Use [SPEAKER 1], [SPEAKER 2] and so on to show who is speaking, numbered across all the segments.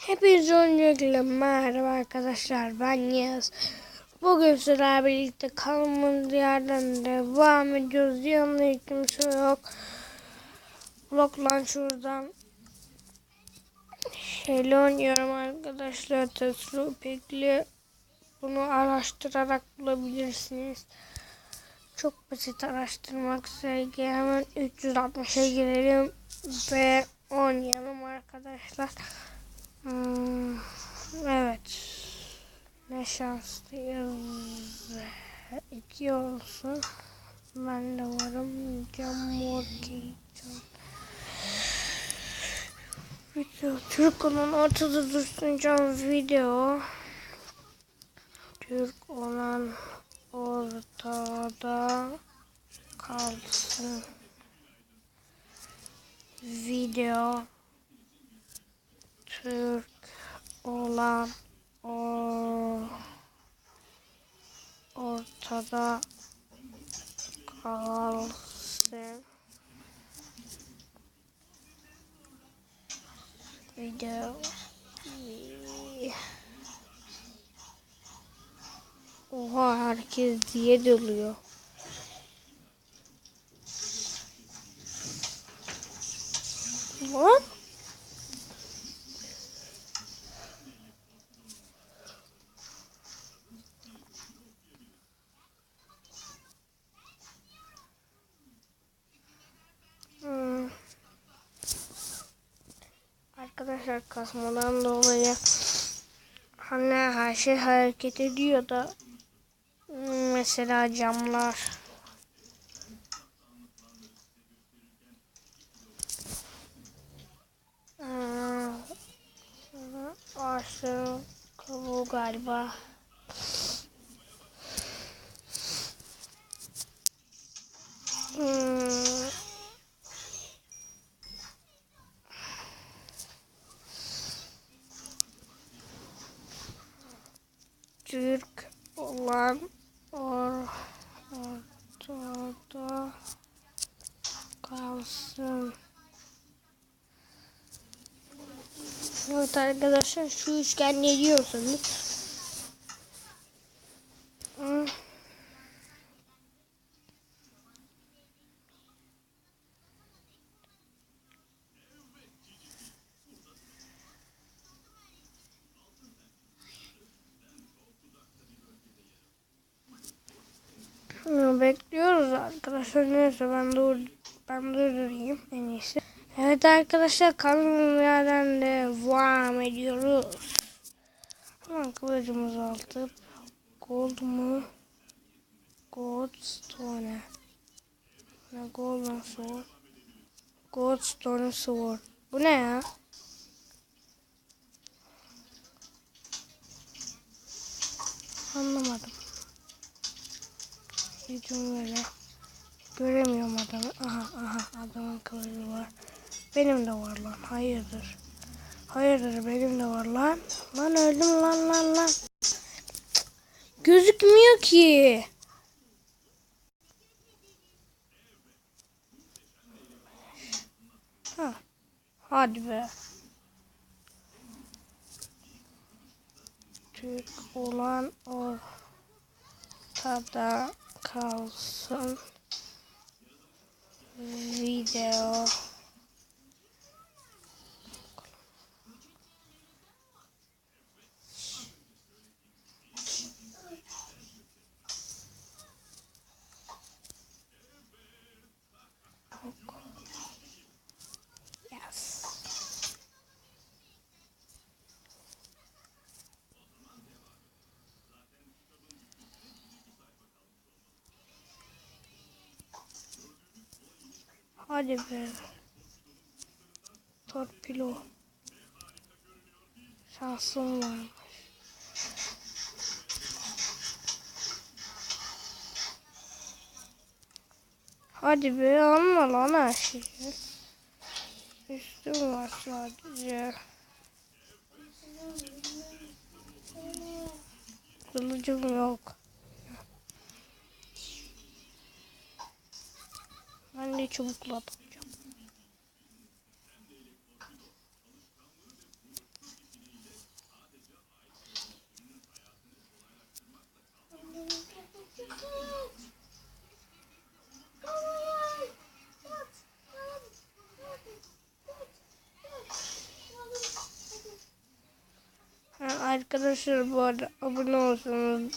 [SPEAKER 1] Hepinize öncelikle merhaba arkadaşlar ben Yaz. Bugün sizlerle birlikte kalmamız yerden devam ediyoruz. Yanımda hiç kimse yok. Vlog şuradan şeyle oynuyorum arkadaşlar. Tesla Pekli. Bunu araştırarak bulabilirsiniz. Çok basit araştırmak sevgi. Hemen 360'a girelim ve oynayalım arkadaşlar. Hmm, evet. Ne şanslıyız. İki olsun. Ben de varım. Cam Morki. Video. Türk olan ortada dursun cam video. Türk olan ortada kalsın. Video. Türk olan o ortada kalsın. Video. Oha herkes diye doluyor. What? Hmm. Arkadaşlar kasmadan dolayı hani her şey hareket ediyor da hmm, mesela camlar Hmm, ağaçların kabuğu galiba Hmm. Türk olan or ortada kalsın. Evet arkadaşlar şu üçgen ne. Bunu bekliyoruz arkadaşlar. Neyse ben dur ben durdurayım en iyisi. Evet arkadaşlar kaldığımız yerden devam ediyoruz. Hemen kılıcımızı atıp gold mu? Goldstone. Ne golden sword? Goldstone sword. Bu ne ya? Anlamadım. Gücüm böyle. Göremiyorum adamı. Aha aha adamın kılıcı var. Benim de var lan. Hayırdır. Hayırdır benim de var lan. Lan öldüm lan lan lan. Gözükmüyor ki. Ha. Hadi be. Türk olan ortada kalsın. Video. Hadi be. Torpilo. Şansım varmış. Hadi be alma lan her şeyi. Üstüm var sadece. Kılıcım yok. Ben de çubukla atacağım. Arkadaşlar bu arada abone olsanız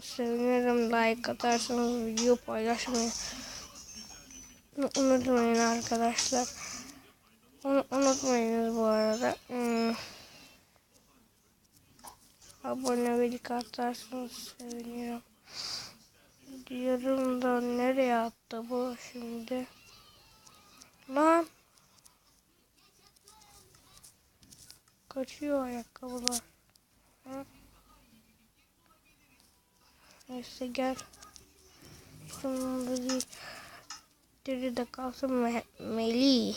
[SPEAKER 1] sevinirim. Like atarsanız video paylaşmayı unutmayın arkadaşlar. Onu unutmayınız bu arada. Hmm. Abone ve like atarsanız sevinirim. Diyorum da nereye attı bu şimdi? Lan. Kaçıyor ayakkabılar. Hı? Neyse gel. Sonunda değil. Diri de kalsın Me Melih.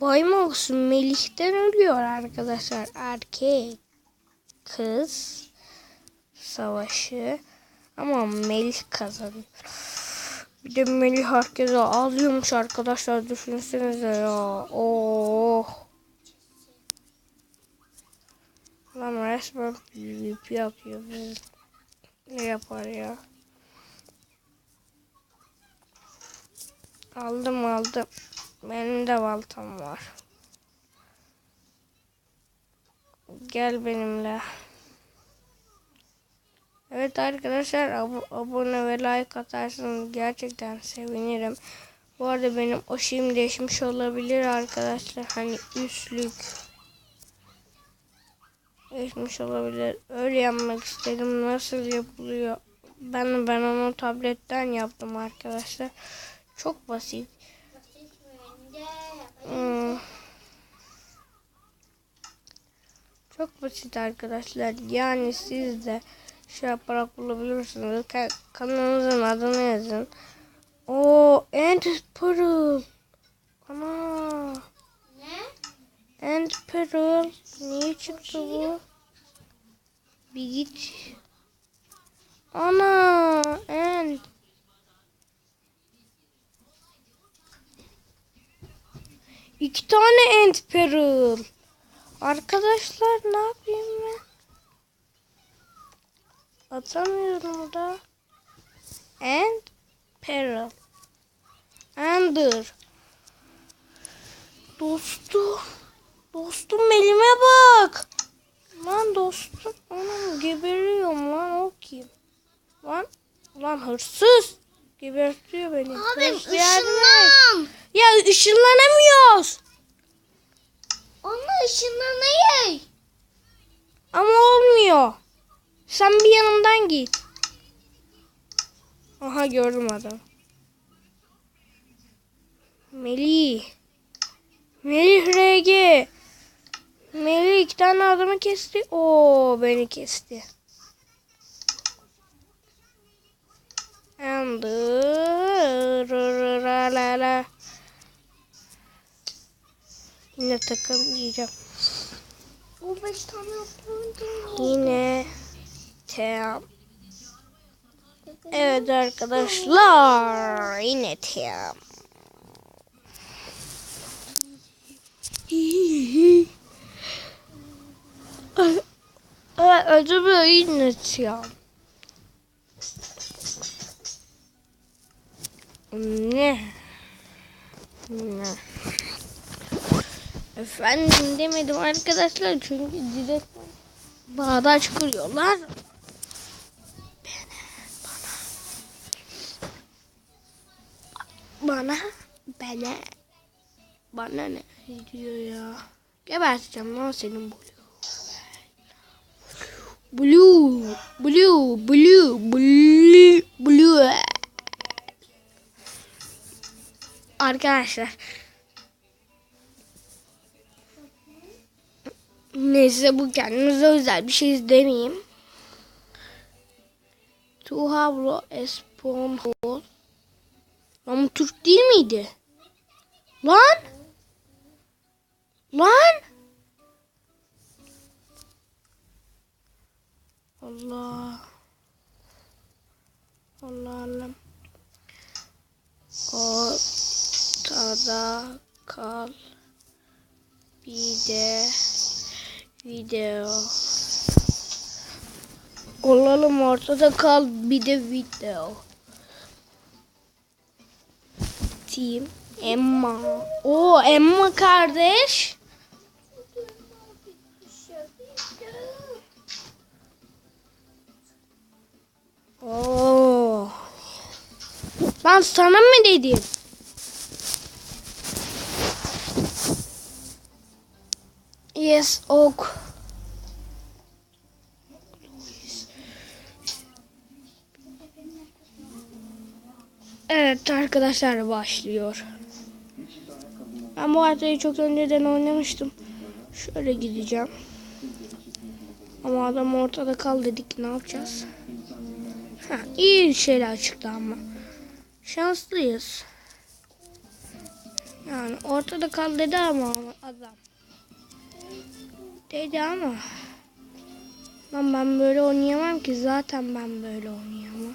[SPEAKER 1] Boy mu olsun? Melih'ten ölüyor arkadaşlar. Erkek. Kız. Savaşı. Ama Melih kazanıyor. Bir de Melih herkese ağlıyormuş arkadaşlar. Düşünsenize ya. Oh. Lan resmen PvP yapıyor. Ne yapar ya? Aldım aldım. Benim de baltam var. Gel benimle. Evet arkadaşlar ab- abone ve like atarsanız gerçekten sevinirim. Bu arada benim o değişmiş olabilir arkadaşlar. Hani üstlük değişmiş olabilir. Öyle yapmak istedim. Nasıl yapılıyor? Ben ben onu tabletten yaptım arkadaşlar. Çok basit. Hmm. Çok basit arkadaşlar. Yani siz de şey yaparak bulabilirsiniz. Ka- kanalınızın adını yazın. O End Pearl. Ana.
[SPEAKER 2] Ne?
[SPEAKER 1] End Pearl. Niye çıktı bu? Bir git. Ana. End. İki tane End Pearl. Arkadaşlar ne yapayım ben? Atamıyorum da. And Pearl. Ender. Dostum. Dostum elime bak. Lan dostum. Anam geberiyorum lan o kim? Lan. Lan hırsız. Gebertiyor beni.
[SPEAKER 2] Abi ışınlan.
[SPEAKER 1] Ya ışınlanamıyoruz.
[SPEAKER 2] Onunla ışınlanayım.
[SPEAKER 1] Ama olmuyor. Sen bir yanımdan git. Aha gördüm adam. Melih. Melih RG. Melih iki tane adamı kesti. Oo beni kesti. Andırırala. Yine takım diyeceğim.
[SPEAKER 2] O beş tane yaptım.
[SPEAKER 1] Yine Tem. Evet arkadaşlar. Yine. Evet, acaba yine. Ne? Ne? Efendim demedim arkadaşlar çünkü direkt bağdaş kuruyorlar. Bana, bana, bana ne diyor ya? Geberteceğim lan senin blue. Blue, blue, blue, blue, blue. Arkadaşlar. Neyse bu kendimize özel bir şey a spawn hole. Lan bu Türk değil miydi? Lan! Lan! Allah. Allah Allah. Ortada kal. Bir de video. Olalım ortada kal bir de video. Team Emma. O Emma kardeş. Oo. Ben sana mı dedim? Yes, ok. Evet arkadaşlar başlıyor. Ben bu haritayı çok önceden oynamıştım. Şöyle gideceğim. Ama adam ortada kal dedik ne yapacağız? Ha, iyi şeyler çıktı ama. Şanslıyız. Yani ortada kal dedi ama adam. Dedi ama. Lan ben böyle oynayamam ki zaten ben böyle oynayamam.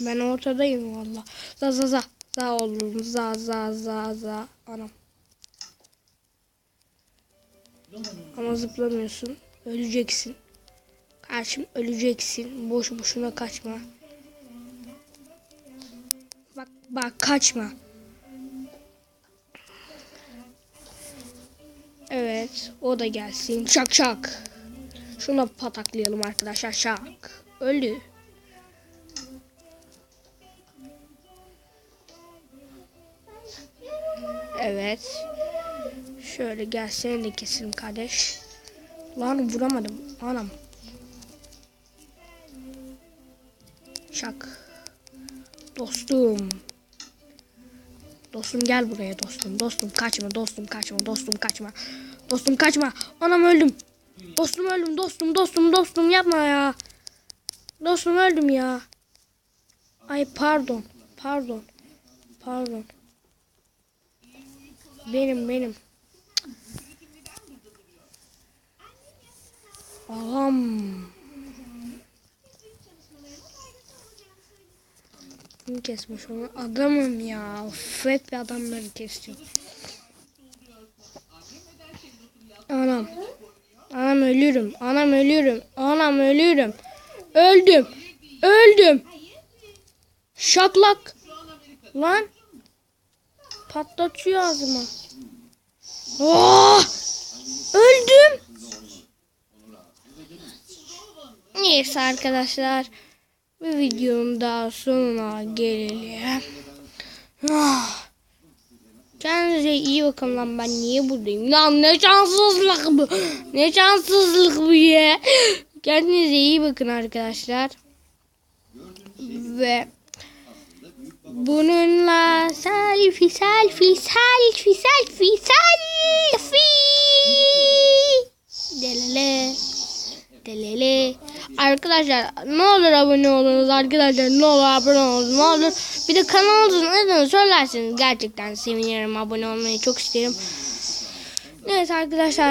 [SPEAKER 1] Ben ortadayım valla. Za za za. Za oğlum. Za za za za. Anam. Ama zıplamıyorsun. Öleceksin. Karşım öleceksin. Boş boşuna kaçma. Bak bak kaçma. Evet. O da gelsin. Şak şak. Şuna pataklayalım arkadaşlar. Şak. Öldü. Evet. Şöyle gel seni de keselim kardeş. Lan vuramadım. Anam. Şak. Dostum. Dostum gel buraya dostum. Dostum kaçma dostum kaçma dostum kaçma. Dostum kaçma. Anam öldüm. Dostum öldüm dostum dostum dostum yapma ya. Dostum öldüm ya. Ay pardon. Pardon. Pardon. Benim benim. Ağam. Kim kesmiş onu? Adamım ya. Of, hep adamları kesiyor. Anam. Anam ölürüm. Anam ölürüm. Anam ölürüm. Öldüm. Öldüm. Şaklak. Lan. Patlatıyor ağzıma. Oh! Öldüm. Neyse arkadaşlar. Bir videonun daha sonuna gelelim. Ah. Kendinize iyi bakın lan ben niye buradayım? Lan ne şanssızlık bu. Ne şanssızlık bu ya. Kendinize iyi bakın arkadaşlar. Ve bununla selfie selfie selfie selfie selfie delele delele arkadaşlar ne olur abone olunuz arkadaşlar ne olur abone olunuz ne olur. Bir de kanalımızın adını söylerseniz gerçekten sevinirim abone olmayı çok isterim. Evet arkadaşlar